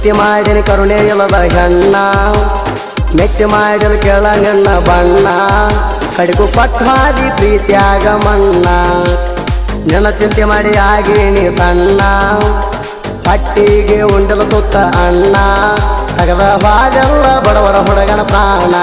ಪ್ರೀತಿ ಮಾಡಿನ ಕರುಣೆ ಇಲ್ಲದ ಹೆಣ್ಣ. ಮೆಚ್ಚು ಮಾಡಿದ ಕೇಳ ನಿನ್ನ ಬಣ್ಣ. ಕಡಿಕು ಮಾಡಿ ಪ್ರೀತಿಯಾಗ ಮಣ್ಣ. ನನ್ನ ಚಿಂತೆ ಮಾಡಿ ಆಗಿ ನೀ ಸಣ್ಣ. ಪಟ್ಟಿಗೆ ಉಂಡಲು ತುತ್ತ ಅಣ್ಣ. ತಗದ ಬಾಗಲ್ಲ ಬಡವರ ಹುಡುಗನ ಪ್ರಾಣ.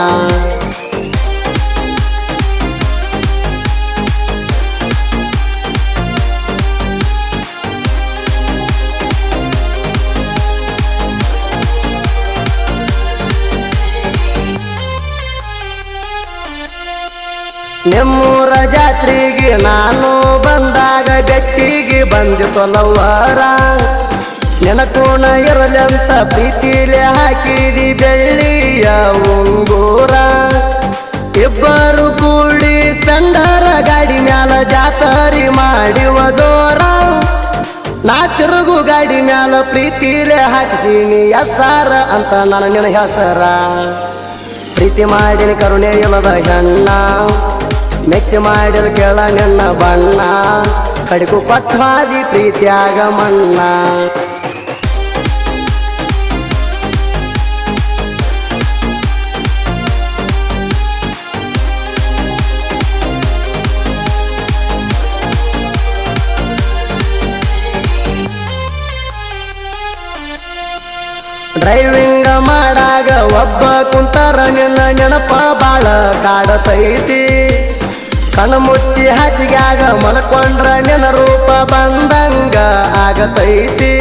ನಿಮ್ಮೂರ ಜಾತ್ರೆಗೆ ನಾನು ಬಂದಾಗ ಬೆಟ್ಟಿಗೆ ಬಂದಿತೊಲವರ ನೆನಕೋಣ ಇರಲಂತ ಪ್ರೀತಿಲೆ ಹಾಕಿದಿ ಬೆಳ್ಳಿಯ ಉಂಗೂರ. ಇಬ್ಬರು ಕೂಡಿ ಸ್ಪೆಂಡರ ಗಾಡಿ ಮ್ಯಾಲ ಜಾತರಿ ಮಾಡಿವ ಜೋರ. ನಾ ತಿರುಗು ಗಾಡಿ ಮ್ಯಾಲ ಪ್ರೀತಿಲೆ ಹಾಕಿಸೀನಿ ಎಸ್ಸಾರ ಅಂತ ನಾನು ನಿನ ಹೆಸರ. ಪ್ರೀತಿ ಮಾಡಿನಿ ಕರುಣೆ ಇಲ್ಲದ ಹೆಣ್ಣ. ಮೆಚ್ಚಿ ಮಾಡಲು ಕೆಳ ನನ್ನ ಬಣ್ಣ, ಕಡಕು ಪಟ್ವಾದಿ ಪ್ರೀತ್ಯಾಗ ಮಣ್ಣ. ಡ್ರೈವಿಂಗ್ ಮಾಡಾಗ ಒಬ್ಬ ಕುಂತಾರ ನಿನ್ನ ನೆನಪ ಬಾಳ ಕಾಡತೈತಿ. ಕಣ್ಣು ಮುಚ್ಚಿ ಹಾಸಿಗ್ಯಾಗ ಮಲ್ಕೊಂಡ್ರ ನೆನ ರೂಪ ಬಂದಂಗ ಆಗತೈತಿ.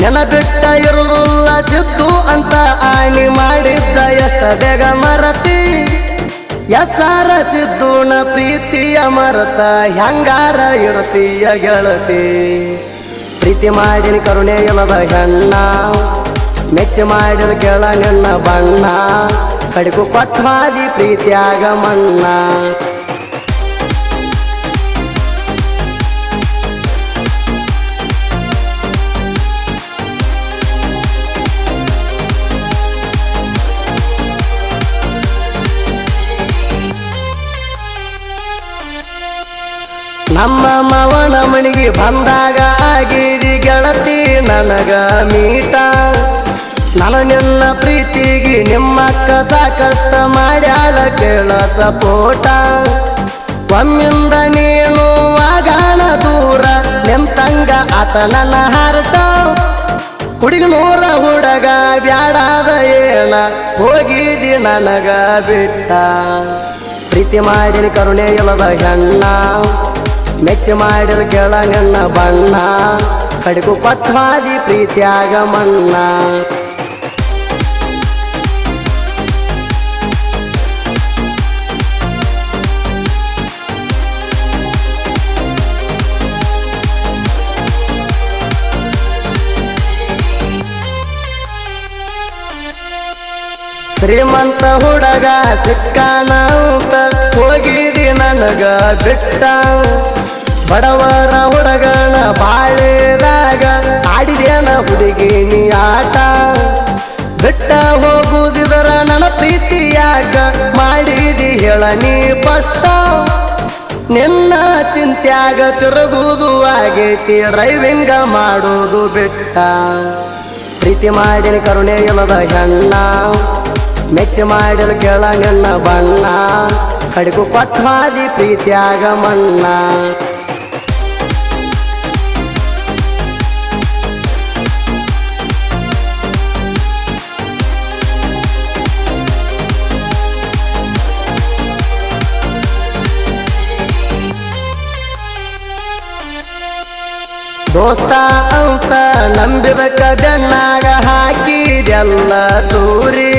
ನೆನ ಬಿಟ್ಟ ಸಿದ್ದು ಅಂತ ಆಣಿ ಮಾಡಿದ್ದ ಎಷ್ಟ ಬೇಗ ಮರತಿ. ಎಸ್ಸಾರ ಸಿದ್ದುನ ಪ್ರೀತಿಯ ಮರತ ಹೆಂಗಾರ ಇರತಿಯ ಗೆಳತಿ. ಪ್ರೀತಿ ಮಾಡಿನ ಕರುಣೆ ಇಲ್ಲದ ಹೆಣ್ಣ, ಮೆಚ್ಚಿ ಮಾಡಿದ ಕೆಳ ನಿನ್ನ ಬಣ್ಣ ಕಡಿಕು ಪಟ್ವಾದಿ ಪ್ರೀತಿಯಾಗ ಮಣ್ಣ. ನಮ್ಮ ಮವನ ಮಣಿಗೆ ಬಂದಾಗ ಆಗಿದಿ ಗೆಳತಿ ನನಗ ಮೀಟ. ನನಗೆಲ್ಲ ಪ್ರೀತಿಗೆ ನಿಮ್ಮಕ್ಕ ಸಾಕಷ್ಟ ಮಾಡ್ಯಾಳ ಕೇಳ ಸಪೋಟ. ಒಮ್ಮಿಂದ ನೀನು ಆಗಾಣ ದೂರ ನಿಂತಂಗ ಆತ ನನ್ನ ಹಾರಟ. ಹುಡುಗನೂರ ಹುಡುಗ ಬ್ಯಾಡಾದ ಏನ, ಹೋಗಿದಿ ನನಗ ಬಿಟ್ಟ. ಪ್ರೀತಿ ಮಾಡಿನ ಕರುಣೆ ಇಲ್ಲದ ಹೆಣ್ಣ. ಮೆಚ್ಚಿ ಮಾಡಿದ ಕೆಳ ನನ್ನ ಬಣ್ಣ. ಕಡಕು ಪಟ್ವಾದಿ ಪ್ರೀತಿಯಾಗ ಮಣ್ಣ ಶ್ರೀಮಂತ ಹುಡುಗ ಸಿಕ್ಕಾನ ಅಂತ ಹೋಗಿದಿ ನನಗ ಬಿಟ್ಟ. ಬಡವರ ಹುಡುಗನ ಬಾಳೆದಾಗ ಆಡಿದೇನ ಹುಡುಗಿ ನೀ ಆಟ. ಬೆಟ್ಟ ಹೋಗುದಿದರ ನನ್ನ ಪ್ರೀತಿಯಾಗ ಮಾಡಿದಿ ಹೇಳ ನೀ ಪಸ್ತ. ನಿನ್ನ ಚಿಂತ್ಯಾಗ ತಿರುಗುವುದು ಆಗೈತಿ ಡ್ರೈವಿಂಗ ಮಾಡುವುದು ಬಿಟ್ಟ. ಪ್ರೀತಿ ಮಾಡಿನ ಕರುಣೆ ಇಲ್ಲದ ಹೆಣ್ಣ. ಮೆಚ್ಚಿ ಮಾಡಿದ ಕೇಳ ನಿನ್ನ ಬಣ್ಣ. ಕಡಿಕು ಪಟ್ವಾದಿ ಪ್ರೀತಿಯಾಗ ಮಣ್ಣ. ದೋಸ್ತ ಅಂತ ನಂಬಿದ ಬೆನ್ನಾಗ ಹಾಕಿದೆಲ್ಲ ತೋರಿ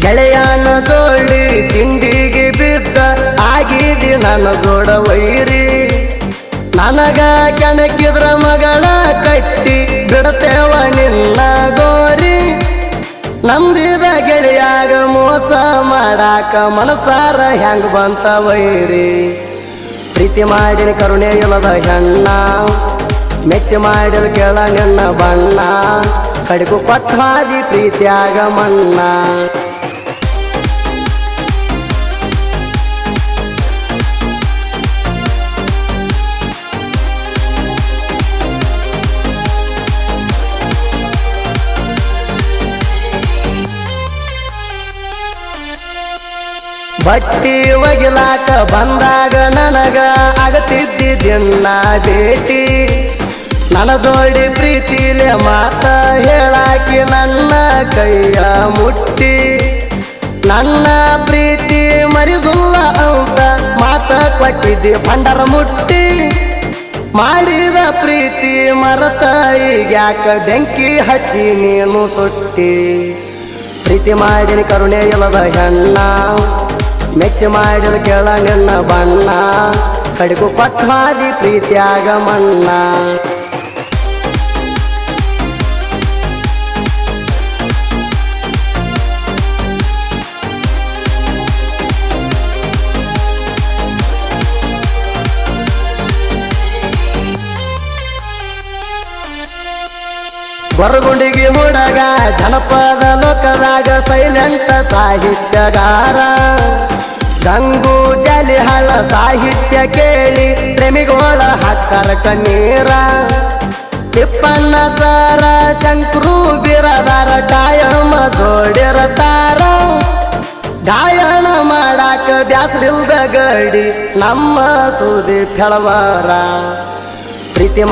ಗೆಳೆಯನ ಜೋಡಿ ತಿಂಡಿಗೆ ಬಿದ್ದ ಆಗಿದಿ ನನ್ನ ಜೋಡ ವೈರಿ. ನನಗ ಕೆಣಕಿದ್ರ ಮಗಳ ಕಟ್ಟಿ ಬಿಡತೇವ ನಿನ್ನ ಗೋರಿ. ನಂಬಿದ ಗೆಳೆಯಾಗ ಮೋಸ ಮಾಡಾಕ ಮನಸಾರ ಹೆಂಗ್ ಬಂತ ವೈರಿ. ಪ್ರೀತಿ ಮಾಡಿನ ಕರುಣೆ ಇಲ್ಲದ ಹೆಣ್ಣ. ಮೆಚ್ಚು ಮಾಡಲು ಕೆಳ ನನ್ನ ಬಣ್ಣ. ಕಡೆಗೂ ಪಟ್ಟಾದಿ ಪ್ರೀತ್ಯಾಗ ಮಣ್ಣ. ಬಟ್ಟಿ ಒಗಿಲಾಕ ಬಂದಾಗ ನನಗ ಆಗತಿದ್ದಿದ್ದಿಲ್ಲ ಭೇಟಿ. ನನ್ನ ಜೋಡಿ ಪ್ರೀತಿಲೆ ಮಾತ ಹೇಳಾಕಿ ನನ್ನ ಕೈಯ ಮುಟ್ಟಿ. ನನ್ನ ಪ್ರೀತಿ ಮರಿದುಲ್ಲ ಅಂತ ಮಾತ ಕೊಟ್ಟಿದ್ದೆ ಭಂಡರ ಮುಟ್ಟಿ. ಮಾಡಿದ ಪ್ರೀತಿ ಮರತ ಯಾಕ ಬೆಂಕಿ ಹಚ್ಚಿ ನೀನು ಸುಟ್ಟಿ. ಪ್ರೀತಿ ಮಾಡಿನ ಕರುಣೆ ಇಲ್ಲದ ಹೆಣ್ಣ, ಮೆಚ್ಚಿ ಮಾಡಿದ ಕೆಳಗಣ್ಣ ಬಣ್ಣ. ಕಡಿಗು ಪಟ್ವಾದಿ ಪ್ರೀತಿಯಾಗ ಮಣ್ಣ. ಗೊರಗುಂಡಿಗೆ ಮುಡಗ, ಜನಪದ ಲೋಕದಾಗ ಸೈಲೆಂಟ ಸಾಹಿತ್ಯಗಾರ. ಗಂಗು ಜಲಿಹಳ ಸಾಹಿತ್ಯ ಕೇಳಿ ಪ್ರೇಮಿಗೋಳ ಹಕ್ಕರ ಕಣ್ಣೀರ. ತಿಪ್ಪಣ್ಣ ಸಾರ, ಶಂಕರು ಬಿರದಾರ ಕಾಯಮ ಜೋಡಿರತಾರ ಗಾಯನ ಮಾಡಾಕ ಬ್ಯಾಸರಿಲ್ದ ಗಡಿ ನಮ್ಮ ಸುದೀಪ್ ಹೇಳವಾರ. ಪ್ರೀತಿ